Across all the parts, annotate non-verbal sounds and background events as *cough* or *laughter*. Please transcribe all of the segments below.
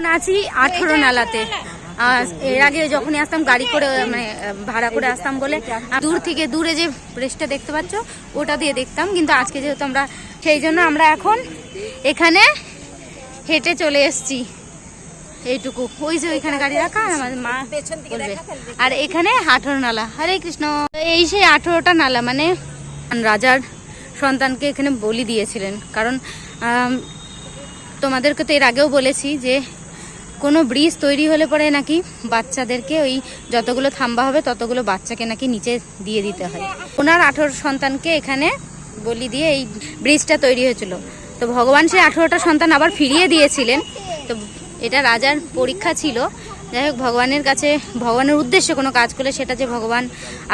এখন আছি আঠেরো নালাতে। এর আগে যখনই আসতাম গাড়ি করে মানে ভাড়া করে আসতাম বলে দূর থেকে দূরে যে ব্রিজটা দেখতে পাচ্ছ ওটা দিয়ে দেখতাম। কিন্তু আজকে যেহেতু আমরা সেই জন্য আমরা এখন এখানে হেঁটে চলে এসেছি। এইটুকু। ওই যে ওইখানে গাড়ি রাখা আমার মা বলবে। আর এখানে আঠেরো নালা। হরে কৃষ্ণ। এই সেই আঠেরোটা নালা মানে রাজার সন্তানকে এখানে বলি দিয়েছিলেন। কারণ তোমাদেরকে তো এর আগেও বলেছি যে কোনো ব্রিজ তৈরি হলে পরে নাকি বাচ্চাদেরকে ওই যতগুলো থাম্বা হবে ততগুলো বাচ্চাকে নাকি নিচে দিয়ে দিতে হয়। ওনার আঠেরো সন্তানকে এখানে বলি দিয়ে এই ব্রিজটা তৈরি হয়েছিল। তো ভগবান সেই আঠেরোটা সন্তান আবার ফিরিয়ে দিয়েছিলেন। তো এটা রাজার পরীক্ষা ছিল। যাই হোক ভগবানের কাছে ভগবানের উদ্দেশ্যে কোনো কাজ করলে সেটা যে ভগবান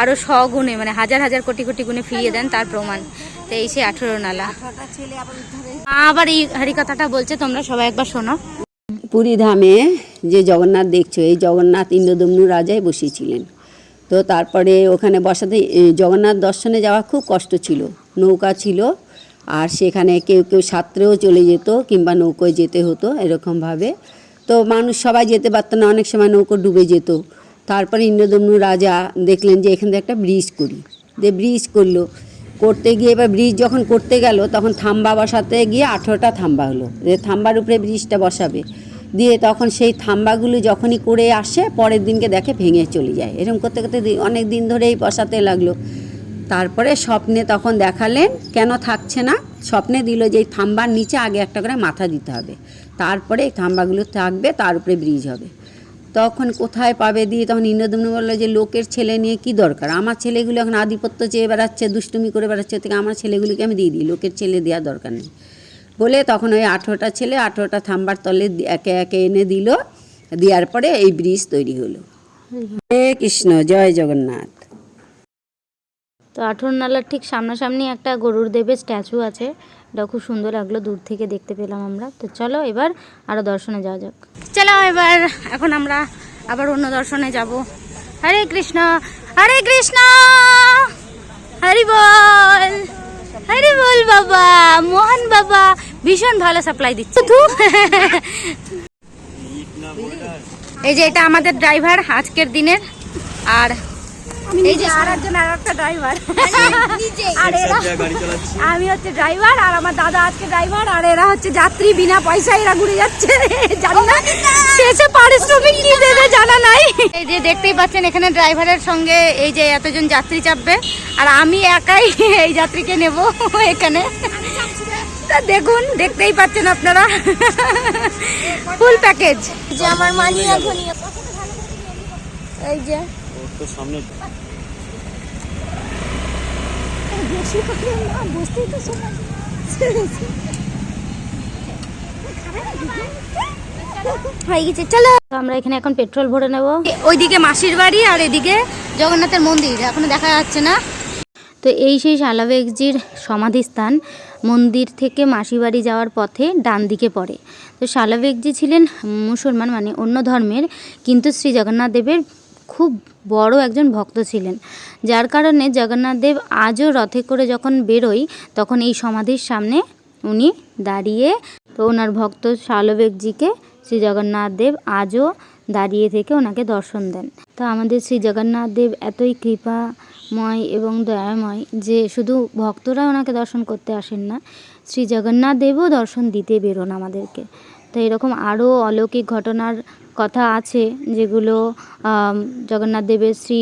আরও স্বগুণে মানে হাজার হাজার কোটি কোটি গুণে ফিরিয়ে দেন তার প্রমাণ। তো এই সেই আঠেরো নালা। আবার এই হরিকথাটা বলছে তোমরা সবাই একবার শোনো। পুরী ধামে যে জগন্নাথ দেখছ, এই জগন্নাথ ইন্দ্রদম্নু রাজাই বসিয়েছিলেন। তো তারপরে ওখানে বসাতে জগন্নাথ দর্শনে যাওয়া খুব কষ্ট ছিল। নৌকা ছিল, আর সেখানে কেউ কেউ সাঁতরেও চলে যেত কিংবা নৌকোয় যেতে হতো এরকমভাবে। তো মানুষ সবাই যেতে পারতো না, অনেক সময় নৌকো ডুবে যেত। তারপরে ইন্দ্রদম্নু রাজা দেখলেন যে এখান থেকে একটা ব্রিজ করি। যে ব্রিজ করল, করতে গিয়ে এবার ব্রিজ যখন করতে গেল, তখন থাম্বা বসাতে গিয়ে আঠেরোটা থাম্বা হলো। যে থাম্বার উপরে ব্রিজটা বসাবে। দিয়ে তখন সেই থাম্বাগুলো যখনই করে আসে, পরের দিনকে দেখে ভেঙে চলে যায়। এরকম করতে করতে অনেক দিন ধরেই বসাতে লাগল। তারপরে স্বপ্নে তখন দেখালেন, কেন থাকছে না? স্বপ্নে দিল যে এই থাম্বার নিচে আগে একটা করে মাথা দিতে হবে। তারপরে এই থাম্বাগুলো থাকবে, তার উপরে ব্রিজ হবে। তখন কোথায় পাবে দিয়ে তখন ইন্দ্রদম্ন বলল যে, লোকের ছেলে নিয়ে কি দরকার? আমার ছেলেগুলো এখন আধিপত্য চেয়ে বেড়াচ্ছে, দুষ্টুমি করে বেড়াচ্ছে থেকে আমার ছেলেগুলিকে আমি দিয়ে দিই। লোকের ছেলে দেওয়ার দরকার নেই। বলে তখন ওই আঠেরোটা ছেলে আঠেরোটা থাম্বার তলে একে একে এনে দিল। দেওয়ার পরে এই ব্রিজ তৈরি হলো। হে কৃষ্ণ, জয় জগন্নাথ। তো আঠর নালার ঠিক সামনাসামনি একটা গরুর দেবের স্ট্যাচু আছে। এটা খুব সুন্দর লাগল, দূর থেকে দেখতে পেলাম আমরা। তো চলো এবার আরও দর্শনে যাওয়া যাক। চলো এবার, এখন আমরা আবার অন্য দর্শনে যাব। হরে কৃষ্ণ হরে কৃষ্ণ, হরি বল। হরি বল বাবা মোহন বাবা ভীষণ ভালো সাপ্লাই দিচ্ছে। তো এই যে এটা আমাদের ড্রাইভার আজকের দিনের আর এই যে আর একজন আর একটা ড্রাইভার আর এরা আমি হচ্ছে ড্রাইভার আর আমার দাদা আজকে ড্রাইভার আর এরা হচ্ছে যাত্রী বিনা পয়সায় এরা ঘুরে যাচ্ছে। *laughs* জানি না। শেষে পারিশ্রমিক কি দেবে জানা নাই। এই যে দেখতেই পাচ্ছেন এখানে ড্রাইভারের সঙ্গে এই যে এতজন যাত্রী চাপবে। আর আমি একাই এই যাত্রীকে নেব এখানে। তা দেখুন দেখতেই পাচ্ছেন আপনারা। ফুল প্যাকেজ যে আমার মানি এখন এই যে বুঝতেই তো হয়ে গেছে চলো। আমরা এখানে এখন পেট্রোল ভরে নেব। ওইদিকে মাসির বাড়ি আর এদিকে জগন্নাথের মন্দির এখনও দেখা যাচ্ছে না। তো এই সেই শালাবেগজির সমাধিস্থান মন্দির থেকে মাসি বাড়ি যাওয়ার পথে ডান দিকে পড়ে। তো শালাবেগজি ছিলেন মুসলমান মানে অন্য ধর্মের কিন্তু শ্রী জগন্নাথ দেবের খুব বড় একজন ভক্ত ছিলেন। যার কারণে জগন্নাথ দেব আজও রথে করে যখন বেরোই, তখন এই সমাধির সামনে উনি দাঁড়িয়ে তো ওনার ভক্ত শালবেগজিকে শ্রী জগন্নাথ দেব আজও দাঁড়িয়ে থেকে ওনাকে দর্শন দেন। তো আমাদের শ্রী জগন্নাথ দেব এতই কৃপাময় এবং দয়াময় যে শুধু ভক্তরা ওনাকে দর্শন করতে আসেন না, শ্রী জগন্নাথ দেবও দর্শন দিতে বেরোন আমাদেরকে। তো এরকম আরও অলৌকিক ঘটনার কথা আছে যেগুলো জগন্নাথ দেবের শ্রী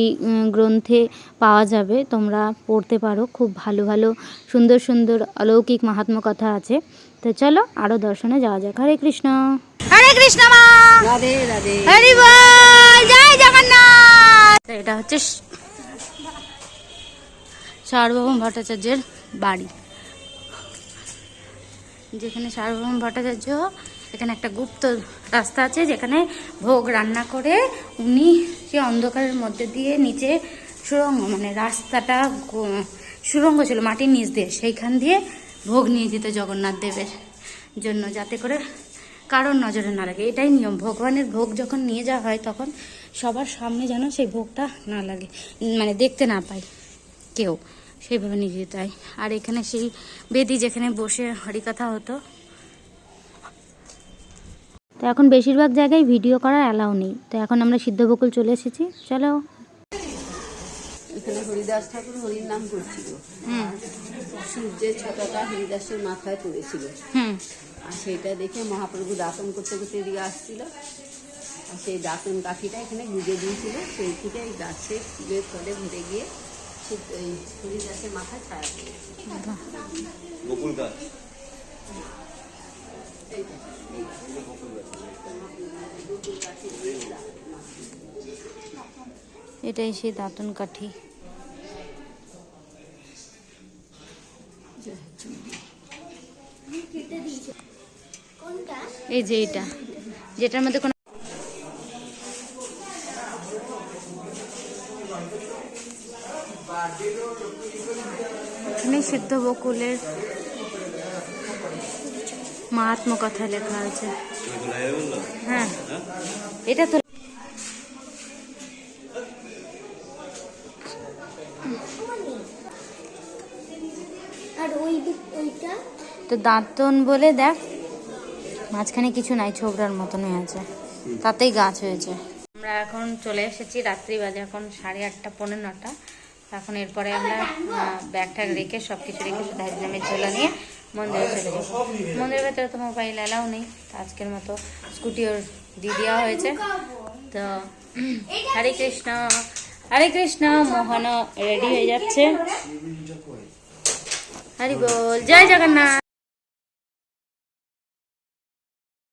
গ্রন্থে পাওয়া যাবে। তোমরা পড়তে পারো খুব ভালো ভালো সুন্দর সুন্দর অলৌকিক মাহাত্ম্য কথা আছে। তো চলো আরও দর্শনে যাওয়া যাক। হরে কৃষ্ণ। হরে কৃষ্ণ মা। রাধে রাধে। হরি বল। জয় জগন্নাথ। এটা হচ্ছে সার্বভৌম ভট্টাচার্যের বাড়ি। যেখানে সার্বভৌম ভট্টাচার্য এখানে একটা গুপ্ত রাস্তা আছে যেখানে ভোগ রান্না করে উনি সে অন্ধকারের মধ্যে দিয়ে নিচে সুরঙ্গ মানে রাস্তাটা সুরঙ্গ ছিল, মাটির নিচ দিয়ে, সেইখান দিয়ে ভোগ নিয়ে যেত জগন্নাথ দেবের জন্য, যাতে করে কারোর নজরে না লাগে। এটাই নিয়ম, ভগবানের ভোগ যখন নিয়ে যাওয়া হয় তখন সবার সামনে যেন সেই ভোগটা না লাগে মানে দেখতে না পায় কেউ, সেইভাবে নিয়ে যেতে। হয় আর এখানে সেই বেদি যেখানে বসে হরিকথা হতো তো এখন বেশিরভাগ জায়গায় ভিডিও করার অ্যালাউ নেই। তো এখন আমরা সিদ্ধবকুল চলে এসেছি। চলো। এখানে হরিদাস ঠাকুর হরির নাম করছিল। হুম। সূর্যের ছটাটা হরিদাসের মাথায় পড়েছিল। হুম। আর সেটা দেখে মহাপ্রভু দাতন করতে করতে এদিকে আসছিল। আর সেই দাতন কাঠিটা এখানে গুজে দিয়েছিল। সেই থেকে এই গাছের ফুলের তলে ভরে গিয়ে সে হরিদাসের মাথায় ছায়া বকুল গাছ। এটাই সেই দাঁতন কাঠি। এই যে এটা যেটার মধ্যে কোনো সিদ্ধ বকুলের কথা লেখা আছে। হ্যাঁ। এটা তো তো দাঁতন বলে দেখ মাঝখানে কিছু নাই ছোবরার মতনই আছে। তাতেই গাছ হয়েছে। আমরা এখন চলে এসেছি রাত্রি বাজে এখন সাড়ে আটটা পনেরো নটা। এখন এরপরে আমরা ব্যাগ ট্যাগ রেখে সব কিছু রেখে শুধু হাজরামের ঝোলা নিয়ে মন্দিরে চলে যাব মন্দিরের ভেতরে তো মোবাইল অ্যালাউ নেই আজকের মতো স্কুটি ওর দিয়ে দেওয়া হয়েছে। তো হরে কৃষ্ণ হরে কৃষ্ণ মোহন রেডি হয়ে যাচ্ছে। হরি বল জয় জগন্নাথ।